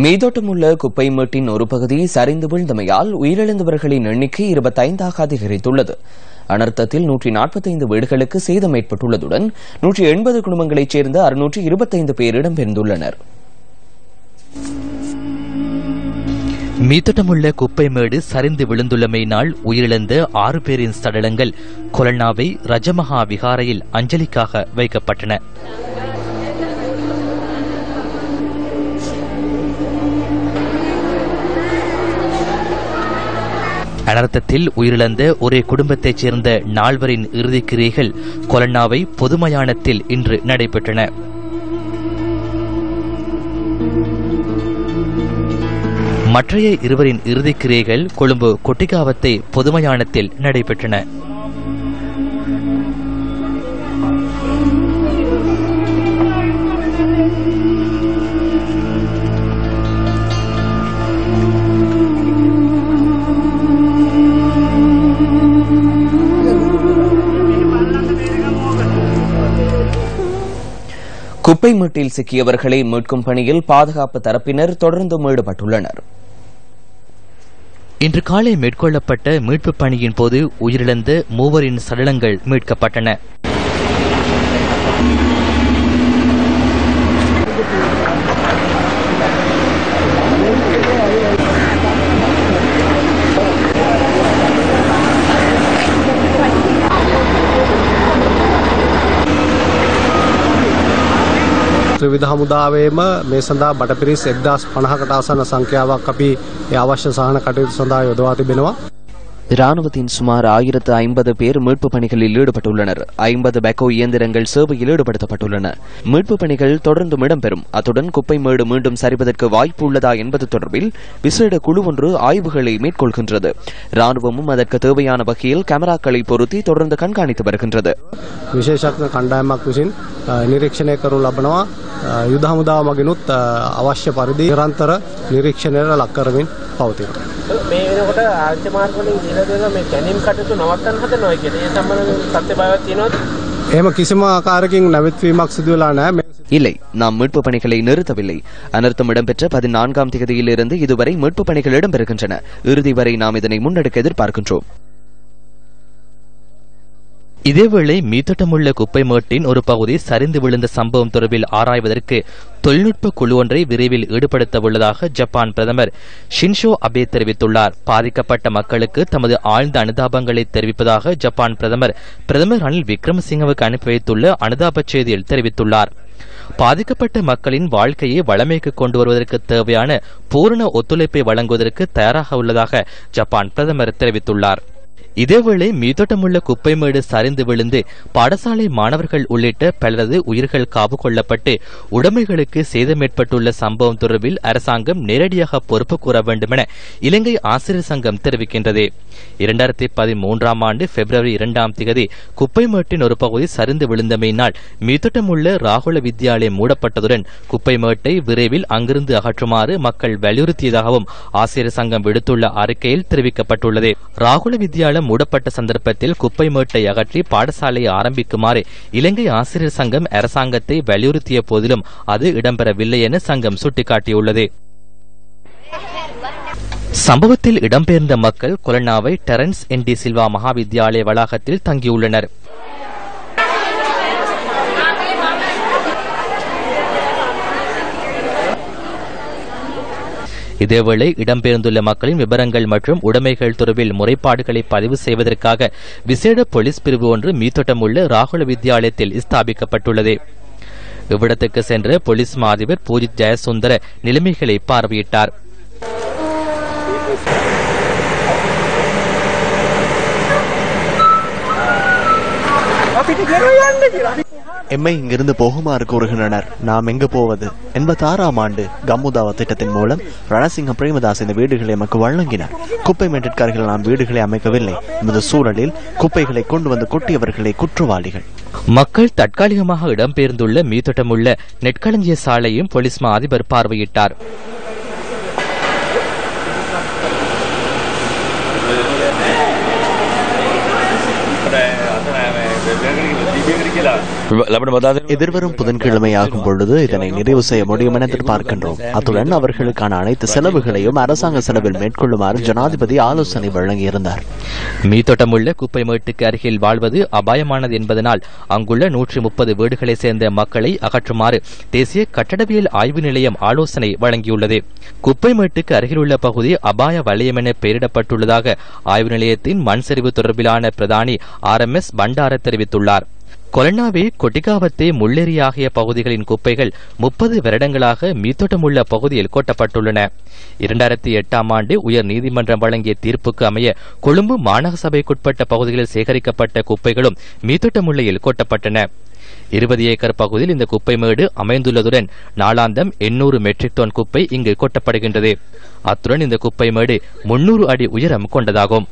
மீதோட்டமுள்ள குப்பை மேட்டின் ஒரு பகுதி சரிந்து வீழ்ந்தமையால் உயிரிழந்தவர்களின் எண்ணிக்கை இருபத்தைந்தாக அதிகரித்துள்ளது. அனர்த்தத்தில் நூற்றி நாற்பத்தைந்து வீடுகளுக்கு சேதம் ஏற்பட்டுள்ளதுடன் நூற்றி எண்பது குடும்பங்களைச் சேர்ந்த அறுநூற்றி இருபத்தைந்து பேர் இடம்பெயர்ந்துள்ளனர். மீத்தட்டமுள்ள குப்பை மேடு சரிந்து விழுந்துள்ளமையினால் உயிரிழந்த ஆறு பேரின் சடலங்கள் கொலனாவை ரஜமகா விகாரையில் அஞ்சலிக்காக வைக்கப்பட்டன. அனர்த்தத்தில் உயிரிழந்த ஒரே குடும்பத்தைச் சேர்ந்த நால்வரின் இறுதிக்கிரியைகள் கொலன்னாவை பொதுமயானத்தில் இன்று நடைபெற்றன. மற்றைய இருவரின் இறுதிக்கிரியைகள் கொழும்பு கொட்டிகாவத்தை பொதுமயானத்தில் நடைபெற்றன. குப்பை மேட்டில் சிக்கியவர்களை மீட்கும் பணியில் பாதுகாப்பு தரப்பினர் தொடர்ந்தும் ஈடுபட்டுள்ளனர். இன்று காலை மேற்கொள்ளப்பட்ட மீட்புப் பணியின் போது உயிரிழந்த மூவரின் சடலங்கள் மீட்கப்பட்டன. ත්‍රවිධ හමුදාවේම මේ සඳහා බටපිරිස් එක්දස් පණහකට ආසන සංඛ්‍යාවක් අපි ඒ අවශ්‍ය සහන කටයුතු සඳහා යොදවා තිබෙනවා. ராணுவத்தின் சுமார் ஆயிரத்து ஐம்பது பேர் மீட்பு பணிகளில் ஈடுபட்டுள்ளனர் ஐம்பது பெக்கோ இயந்திரங்கள் சேவையில் ஈடுபடுத்தப்பட்டுள்ளன மீட்பு பணிகள் தொடர்ந்தும் இடம்பெறும் அத்துடன் குப்பை மேடு மீண்டும் சரிவதற்கு வாய்ப்பு உள்ளதா என்பது தொடர்பில் விசேட குழு ஒன்று ஆய்வுகளை மேற்கொள்கின்றது ராணுவமும் அதற்கு தேவையான வகையில் கேமராக்களை பொருத்தி தொடர்ந்து கண்காணித்து வருகின்றது විශේෂඥ කණ්ඩායමක් විසින් අ, නිරීක්ෂණය කරු ලබනවා අ, යුද හමුදාව මගිනුත් අ, අවශ්‍ය පරිදි නිරන්තර නිරීක්ෂණයට ලක් කරමින් පවතිනවා. මේ වෙනකොට ආර්ථ මාර්ගවලින් දීලා දෙනවා මේ කැණීම් කටයුතු නවත්තන්න හදනවා කියලා. ඒ සම්බන්ධව සත්‍ය භාවයක් තියෙනවද? එහෙම කිසිම ආකාරකින් නැවැත්වීමක් සිදු වෙලා නැහැ. මේ இல்லை நாம் மீட்பு பணிகளை நிறுத்தவில்லை அனர்த்தம் இடம்பெற்ற பதினான்காம் தேதியிலிருந்து இதுவரை மீட்பு பணிகள் இடம்பெறுகின்றன இறுதி வரை நாம் இதனை முன்னெடுக்க எதிர்பார்க்கின்றோம் இதேவேளை மீத்தட்டமுள்ள குப்பை மேட்டின் ஒரு பகுதி சரிந்து விழுந்த சம்பவம் தொடர்பில் ஆராய்வதற்கு தொழில்நுட்ப குழு ஒன்றை விரைவில் ஈடுபடுத்த உள்ளதாக ஜப்பான் பிரதமர் ஷின்ஷோ அபே தெரிவித்துள்ளார். பாதிக்கப்பட்ட மக்களுக்கு தமது ஆழ்ந்த அனுதாபங்களை தெரிவிப்பதாக ஜப்பான் பிரதமர் பிரதமர் ரணில் விக்ரமசிங்கவுக்கு அனுப்பி வைத்துள்ள அனுதாப செய்தியில் தெரிவித்துள்ளார். பாதிக்கப்பட்ட மக்களின் வாழ்க்கையை வளமைக்கு கொண்டு வருவதற்கு தேவையான பூரண ஒத்துழைப்பை வழங்குவதற்கு தயாராக உள்ளதாக ஜப்பான் பிரதமர் தெரிவித்துள்ளார். இதேவேளை மீதோட்டமுள்ள குப்பை மேடு சரிந்து விழுந்து பாடசாலை மாணவர்கள் உள்ளிட்ட பலரது உயிர்கள் காவு கொள்ளப்பட்டு உடைமைகளுக்கு சேதம் ஏற்பட்டுள்ள சம்பவம் தொடர்பில் அரசாங்கம் நேரடியாக பொறுப்பு கூற வேண்டுமென இலங்கை ஆசிரியர் சங்கம் தெரிவிக்கின்றது. இரண்டாயிரத்தி பதிமூன்றாம் ஆண்டு பிப்ரவரி இரண்டாம் திகதி குப்பை மேட்டின் ஒரு பகுதி சரிந்து விழுந்தமையினால் மீதோட்டமுள்ள ராகுல வித்யாலயம் மூடப்பட்டதுடன் குப்பை மேட்டை விரைவில் அங்கிருந்து அகற்றுமாறு மக்கள் வலியுறுத்தியதாகவும் ஆசிரியர் சங்கம் விடுத்துள்ள அறிக்கையில் தெரிவிக்கப்பட்டுள்ளது. ராகுல வித்யாலயம் மூடப்பட்ட சந்தர்ப்பத்தில் குப்பை மேட்டை அகற்றி பாடசாலையை ஆரம்பிக்குமாறு இலங்கை ஆசிரியர் சங்கம் அரசாங்கத்தை வலியுறுத்திய போதிலும் அது இடம்பெறவில்லை என சங்கம் சுட்டிக்காட்டியுள்ளது. சம்பவத்தில் இடம்பெயர்ந்த மக்கள் கொலனாவை Terrence N de Silva Mahavidyalaya வளாகத்தில் தங்கியுள்ளனர். இதேவேளை இடம்பெயர்ந்துள்ள மக்களின் விவரங்கள் மற்றும் உடைமைகள் தொடர்பில் முறைப்பாடுகளை பதிவு செய்வதற்காக விசேட போலீஸ் பிரிவு ஒன்று மீத்தோட்டம் உள்ள ராகுல வித்யாலயத்தில் ஸ்தாபிக்கப்பட்டுள்ளது. இவ்விடத்துக்கு சென்ற போலீஸ் மா அதிபர் பூஜித் ஜெயசுந்தர நிலைமைகளை பார்வையிட்டார். எம்மை இங்கிருந்து போகுமாறு கூறுகின்றனர் நாம் எங்கு போவது எண்பத்தாறாம் ஆண்டு கம்முதாவா திட்டத்தின் மூலம் ரணசிங்க பிரேமதாஸ் இந்த வீடுகளை எமக்கு வழங்கினார் குப்பை மேட்டிற்கார்கள் நாம் வீடுகளை அமைக்கவில்லை இந்த சூழலில் குப்பைகளை கொண்டு வந்து கொட்டியவர்களை குற்றவாளிகள் மக்கள் தற்காலிகமாக இடம்பெயர்ந்துள்ள மீத்தொட்டமுள்ள நெற்களஞ்சிய சாலையும் போலீஸ் மா அதிபர் பார்வையிட்டார் Gracias. எதிர்வரும் புதன்கிழமை ஆகும் பொழுது இதனை நிறைவு செய்ய முடியும் என எதிர்பார்க்கின்றோம். அத்துடன் அவர்களுக்கான அனைத்து செலவுகளையும் அரசாங்க செலவில் மேற்கொள்ளுமாறு ஜனாதிபதி ஆலோசனை வழங்கியிருந்தார். மீத்தோட்டமுள்ள குப்பை மேட்டுக்கு அருகில் வாழ்வது அபாயமானது என்பதனால் அங்குள்ள நூற்றி முப்பது வீடுகளை சேர்ந்த மக்களை அகற்றுமாறு தேசிய கட்டடவியல் ஆய்வு நிலையம் ஆலோசனை வழங்கியுள்ளது. குப்பை மேட்டுக்கு அருகிலுள்ள பகுதி அபாய வலயம் என பெயரிடப்பட்டுள்ளதாக ஆய்வு நிலையத்தின் மண் சரிவு தொடர்பிலான பிரதானி ஆர் எம் எஸ் பண்டார தெரிவித்துள்ளார். கொலனாவே கொட்டிகாவத்தே முள்ளேரி ஆகிய பகுதிகளின் குப்பைகள் முப்பது வருடங்களாக மீத்தோட்டமுள்ள பகுதியில் கொட்டப்பட்டுள்ளன. இரண்டாயிரத்தி எட்டாம் ஆண்டு உயர் நீதிமன்றம் வழங்கிய தீர்ப்புக்கு அமைய கொழும்பு மாநகர சபைக்குட்பட்ட பகுதிகளில் சேகரிக்கப்பட்ட குப்பைகளும் மீத்தோட்டமுள்ளையில் கொட்டப்பட்டன. இருபது ஏக்கர் பகுதியில் இந்த குப்பை மேடு அமைந்துள்ளதுடன் நாளாந்தம் எண்ணூறு மெட்ரிக் டன் குப்பை இங்கு கொட்டப்படுகின்றது. அத்துடன் இந்த குப்பை மேடு முன்னூறு அடி உயரம் கொண்டதாகும்.